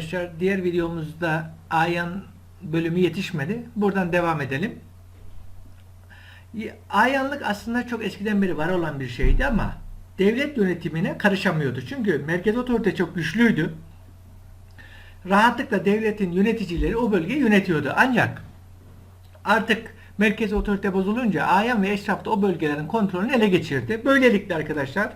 Arkadaşlar diğer videomuzda Ayan bölümü yetişmedi. Buradan devam edelim. Ayanlık aslında çok eskiden beri var olan bir şeydi ama devlet yönetimine karışamıyordu. Çünkü merkez otorite çok güçlüydü. Rahatlıkla devletin yöneticileri o bölgeyi yönetiyordu. Ancak artık merkez otorite bozulunca Ayan ve Eşraf da o bölgelerin kontrolünü ele geçirdi. Böylelikle arkadaşlar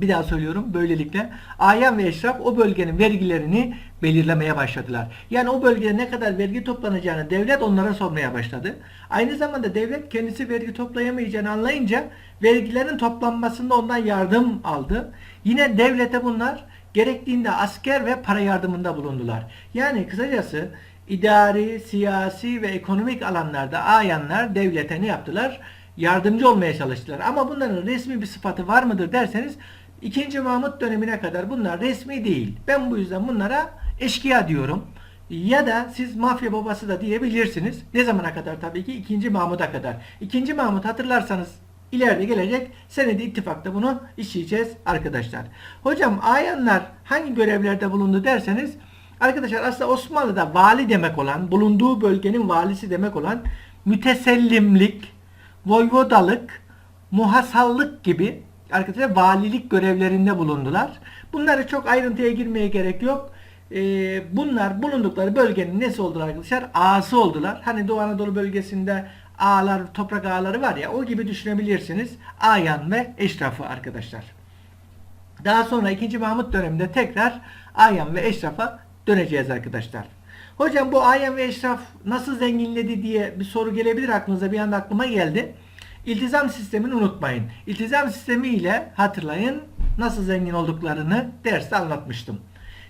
bir daha söylüyorum böylelikle Ayan ve Eşraf o bölgenin vergilerini belirlemeye başladılar. Yani o bölgede ne kadar vergi toplanacağını devlet onlara sormaya başladı. Aynı zamanda devlet kendisi vergi toplayamayacağını anlayınca vergilerin toplanmasında ondan yardım aldı. Yine devlete bunlar gerektiğinde asker ve para yardımında bulundular. Yani kısacası idari, siyasi ve ekonomik alanlarda ayanlar devlete ne yaptılar? Yardımcı olmaya çalıştılar. Ama bunların resmi bir sıfatı var mıdır derseniz 2. Mahmut dönemine kadar bunlar resmi değil. Ben bu yüzden bunlara eşkıya diyorum. Ya da siz mafya babası da diyebilirsiniz. Ne zamana kadar tabii ki? 2. Mahmut'a kadar. 2. Mahmut hatırlarsanız ileride gelecek senedi ittifakta bunu işleyeceğiz arkadaşlar. Hocam ayanlar hangi görevlerde bulundu derseniz arkadaşlar aslında Osmanlı'da vali demek olan bulunduğu bölgenin valisi demek olan mütesellimlik, voyvodalık, muhasallık gibi arkadaşlar valilik görevlerinde bulundular. Bunları çok ayrıntıya girmeye gerek yok. Ee, bunlar bulundukları bölgenin nesi oldular arkadaşlar? Ağası oldular. Hani Doğu Anadolu bölgesinde ağlar, toprak ağları var ya o gibi düşünebilirsiniz. Ayan ve Eşraf'ı arkadaşlar. Daha sonra 2. Mahmut döneminde tekrar Ayan ve Eşraf'a döneceğiz arkadaşlar. Hocam bu Ayan ve Eşraf nasıl zenginledi diye bir soru gelebilir aklınıza. Bir anda aklıma geldi. İltizam sistemini unutmayın. İltizam sistemi ile hatırlayın nasıl zengin olduklarını derste anlatmıştım.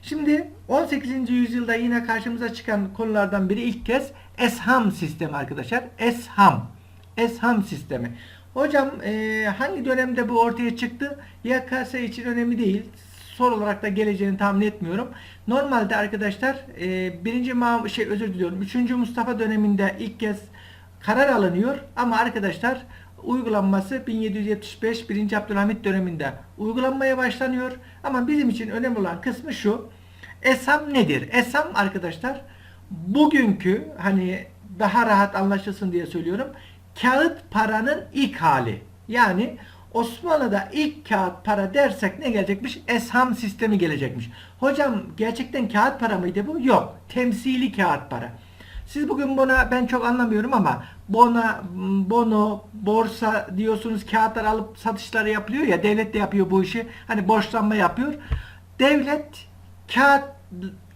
Şimdi 18. yüzyılda yine karşımıza çıkan konulardan biri ilk kez esham sistemi arkadaşlar. Esham. Esham sistemi. Hocam e, hangi dönemde bu ortaya çıktı? YKS için önemli değil. Soru olarak da geleceğini tahmin etmiyorum. Normalde arkadaşlar e, birinci Ma şey özür diliyorum. 3. Mustafa döneminde ilk kez karar alınıyor ama arkadaşlar uygulanması 1775 1. Abdülhamit döneminde uygulanmaya başlanıyor. Ama bizim için önemli olan kısmı şu. Esam nedir? Esam arkadaşlar bugünkü hani daha rahat anlaşılsın diye söylüyorum. Kağıt paranın ilk hali. Yani Osmanlı'da ilk kağıt para dersek ne gelecekmiş? Esham sistemi gelecekmiş. Hocam gerçekten kağıt para mıydı bu? Yok. Temsili kağıt para. Siz bugün buna ben çok anlamıyorum ama bona, bono, borsa diyorsunuz kağıtlar alıp satışları yapılıyor ya devlet de yapıyor bu işi. Hani borçlanma yapıyor. Devlet kağıt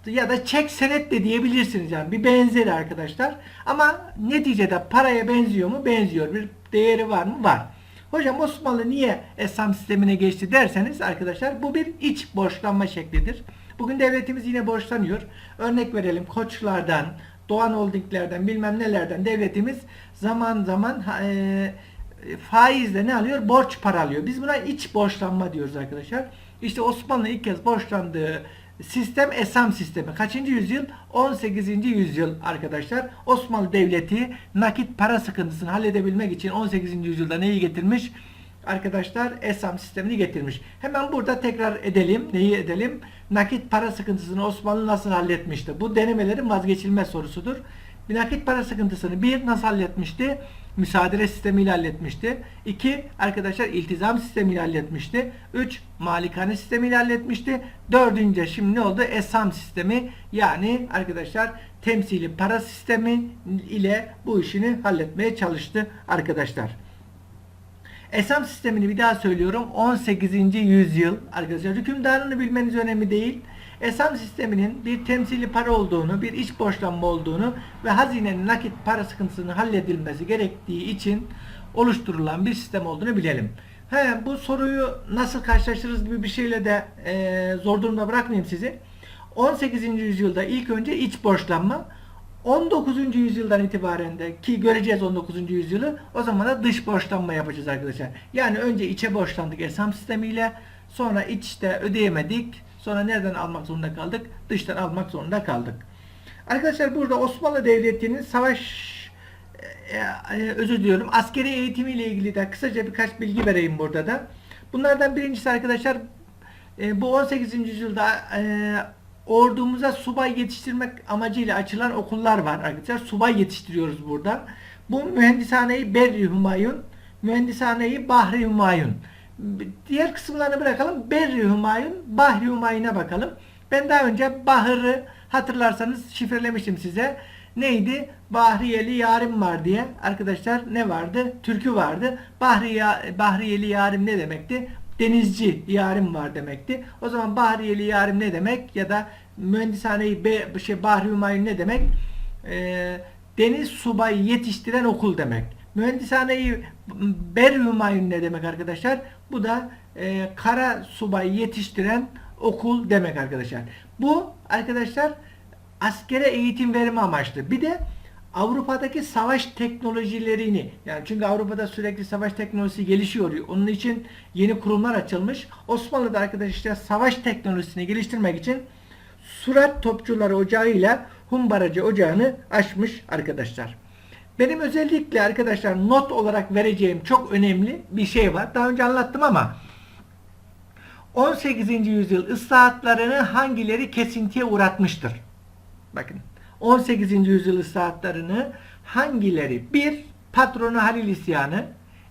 ya da çek senet de diyebilirsiniz yani bir benzeri arkadaşlar. Ama neticede paraya benziyor mu? Benziyor. Bir değeri var mı? Var. Hocam Osmanlı niye Esam sistemine geçti derseniz arkadaşlar bu bir iç borçlanma şeklidir. Bugün devletimiz yine borçlanıyor. Örnek verelim koçlardan, Doğan Holdinglerden bilmem nelerden devletimiz zaman zaman e, faizle ne alıyor? Borç para alıyor. Biz buna iç borçlanma diyoruz arkadaşlar. İşte Osmanlı ilk kez borçlandığı sistem Esam sistemi. Kaçıncı yüzyıl? 18. yüzyıl arkadaşlar. Osmanlı Devleti nakit para sıkıntısını halledebilmek için 18. yüzyılda neyi getirmiş? Arkadaşlar Esam sistemini getirmiş. Hemen burada tekrar edelim. Neyi edelim? Nakit para sıkıntısını Osmanlı nasıl halletmişti? Bu denemelerin vazgeçilmez sorusudur. Bir nakit para sıkıntısını bir nasıl halletmişti? Müsaade sistemiyle halletmişti. İki arkadaşlar iltizam sistemiyle halletmişti. Üç malikane sistemiyle halletmişti. Dördüncü şimdi ne oldu? Esam sistemi yani arkadaşlar temsili para sistemi ile bu işini halletmeye çalıştı arkadaşlar. Esam sistemini bir daha söylüyorum. 18. yüzyıl arkadaşlar hükümdarını bilmeniz önemli değil. Esam sisteminin bir temsili para olduğunu, bir iç borçlanma olduğunu ve hazinenin nakit para sıkıntısının halledilmesi gerektiği için oluşturulan bir sistem olduğunu bilelim. He, bu soruyu nasıl karşılaştırırız gibi bir şeyle de e, zor durumda bırakmayayım sizi. 18. yüzyılda ilk önce iç borçlanma, 19. yüzyıldan itibaren de ki göreceğiz 19. yüzyılı o zaman da dış borçlanma yapacağız arkadaşlar. Yani önce içe borçlandık Esam sistemiyle sonra içte ödeyemedik sonra nereden almak zorunda kaldık? Dıştan almak zorunda kaldık. Arkadaşlar burada Osmanlı Devleti'nin savaş e, e, özür diliyorum askeri eğitimiyle ilgili de kısaca birkaç bilgi vereyim burada da. Bunlardan birincisi arkadaşlar e, bu 18. yüzyılda ordumuza subay yetiştirmek amacıyla açılan okullar var arkadaşlar. Subay yetiştiriyoruz burada. Bu mühendishaneyi Berri Humayun, mühendishaneyi Bahri Humayun. Diğer kısımlarını bırakalım. Berri Humayun, Bahri Humayun'a bakalım. Ben daha önce Bahır'ı hatırlarsanız şifrelemiştim size. Neydi? Bahriyeli yarim var diye. Arkadaşlar ne vardı? Türkü vardı. Bahri ya, Bahriyeli yarim ne demekti? Denizci yarim var demekti. O zaman Bahriyeli yarim ne demek? Ya da mühendishaneyi be, şey, Bahri Humayun ne demek? Ee, deniz subayı yetiştiren okul demek. Mühendishaneyi Ber Humayun ne demek arkadaşlar? Bu da e, kara subayı yetiştiren okul demek arkadaşlar. Bu arkadaşlar askere eğitim verme amaçlı. Bir de Avrupa'daki savaş teknolojilerini yani çünkü Avrupa'da sürekli savaş teknolojisi gelişiyor. Onun için yeni kurumlar açılmış. Osmanlı'da arkadaşlar savaş teknolojisini geliştirmek için Surat Topçuları Ocağı ile Humbaracı Ocağı'nı açmış arkadaşlar. Benim özellikle arkadaşlar not olarak vereceğim çok önemli bir şey var. Daha önce anlattım ama 18. yüzyıl ıslahatlarını hangileri kesintiye uğratmıştır? Bakın 18. yüzyıl ıslahatlarını hangileri? Bir, patronu Halil isyanı.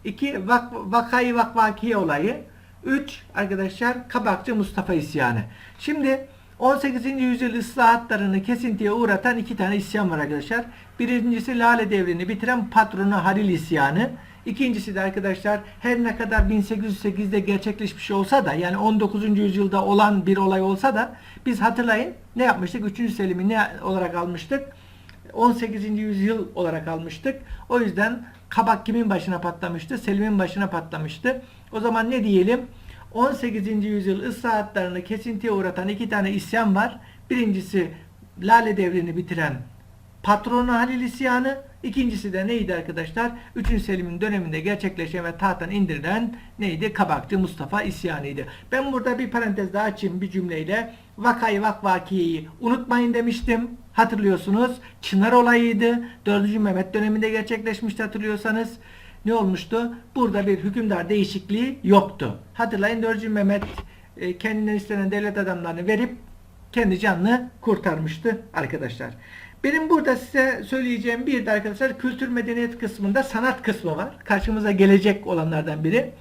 iki vak vakayı vakvakiye olayı. Üç, arkadaşlar Kabakçı Mustafa isyanı. Şimdi 18. yüzyıl ıslahatlarını kesintiye uğratan iki tane isyan var arkadaşlar. Birincisi Lale devrini bitiren patronu Halil isyanı. İkincisi de arkadaşlar her ne kadar 1808'de gerçekleşmiş olsa da yani 19. yüzyılda olan bir olay olsa da biz hatırlayın ne yapmıştık? 3. Selim'i ne olarak almıştık? 18. yüzyıl olarak almıştık. O yüzden kabak kimin başına patlamıştı? Selim'in başına patlamıştı. O zaman ne diyelim? 18. yüzyıl ıslahatlarını kesintiye uğratan iki tane isyan var. Birincisi Lale devrini bitiren patronu Halil isyanı. İkincisi de neydi arkadaşlar? 3. Selim'in döneminde gerçekleşen ve tahttan indirilen neydi? Kabakçı Mustafa isyanıydı. Ben burada bir parantez daha açayım bir cümleyle. Vakayı vakvakiyeyi unutmayın demiştim. Hatırlıyorsunuz. Çınar olayıydı. 4. Mehmet döneminde gerçekleşmişti hatırlıyorsanız. Ne olmuştu? Burada bir hükümdar değişikliği yoktu. Hatırlayın 4. Mehmet e, kendinden istenen devlet adamlarını verip kendi canını kurtarmıştı arkadaşlar. Benim burada size söyleyeceğim bir de arkadaşlar kültür medeniyet kısmında sanat kısmı var. Karşımıza gelecek olanlardan biri.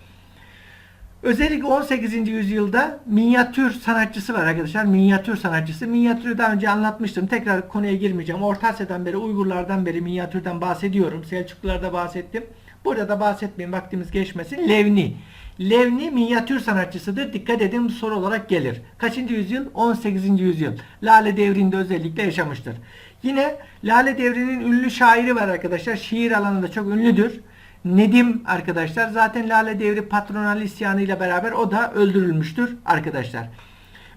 Özellikle 18. yüzyılda minyatür sanatçısı var arkadaşlar. Minyatür sanatçısı. Minyatürü daha önce anlatmıştım. Tekrar konuya girmeyeceğim. Orta Asya'dan beri, Uygurlardan beri minyatürden bahsediyorum. Selçuklularda bahsettim. Burada da bahsetmeyin vaktimiz geçmesin. Levni. Levni minyatür sanatçısıdır. Dikkat edin soru olarak gelir. Kaçıncı yüzyıl? 18. yüzyıl. Lale devrinde özellikle yaşamıştır. Yine Lale devrinin ünlü şairi var arkadaşlar. Şiir alanında çok ünlüdür. Nedim arkadaşlar. Zaten Lale devri patronal isyanı ile beraber o da öldürülmüştür arkadaşlar.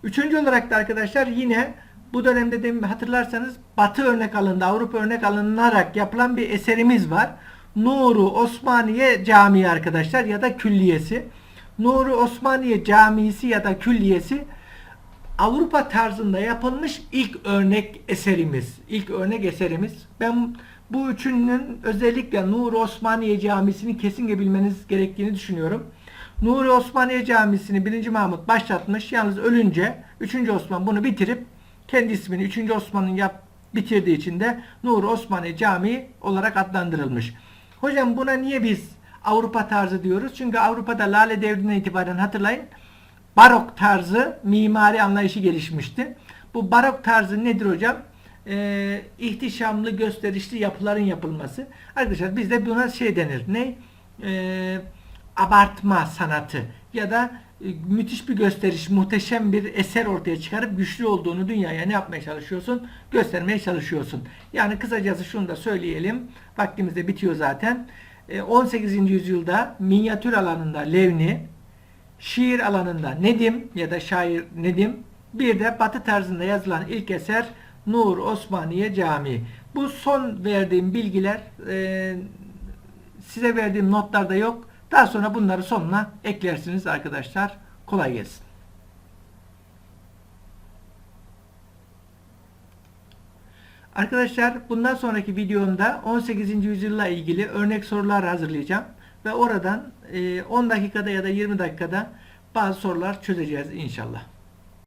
Üçüncü olarak da arkadaşlar yine bu dönemde de hatırlarsanız Batı örnek alındı, Avrupa örnek alınarak yapılan bir eserimiz var. Nuru Osmaniye Camii arkadaşlar ya da külliyesi. Nuru Osmaniye Camisi ya da külliyesi Avrupa tarzında yapılmış ilk örnek eserimiz. İlk örnek eserimiz. Ben bu üçünün özellikle Nuri Osmaniye Camisi'ni kesinlikle bilmeniz gerektiğini düşünüyorum. Nuri Osmaniye Camisi'ni 1. Mahmut başlatmış. Yalnız ölünce 3. Osman bunu bitirip kendi ismini 3. Osman'ın yap bitirdiği için de Nuri Osmaniye Camii olarak adlandırılmış. Hocam buna niye biz Avrupa tarzı diyoruz? Çünkü Avrupa'da Lale devrinden itibaren hatırlayın barok tarzı mimari anlayışı gelişmişti. Bu barok tarzı nedir hocam? Ee, ihtişamlı, gösterişli yapıların yapılması. Arkadaşlar bizde buna şey denir. Ne? Ee, abartma sanatı ya da e, müthiş bir gösteriş, muhteşem bir eser ortaya çıkarıp güçlü olduğunu dünyaya ne yapmaya çalışıyorsun? Göstermeye çalışıyorsun. Yani kısacası şunu da söyleyelim. Vaktimiz de bitiyor zaten. 18. yüzyılda minyatür alanında Levni, şiir alanında Nedim ya da şair Nedim, bir de batı tarzında yazılan ilk eser Nur Osmaniye Camii. Bu son verdiğim bilgiler e, size verdiğim notlarda yok. Daha sonra bunları sonuna eklersiniz arkadaşlar. Kolay gelsin. Arkadaşlar bundan sonraki videomda 18. yüzyılla ilgili örnek sorular hazırlayacağım. Ve oradan 10 dakikada ya da 20 dakikada bazı sorular çözeceğiz inşallah.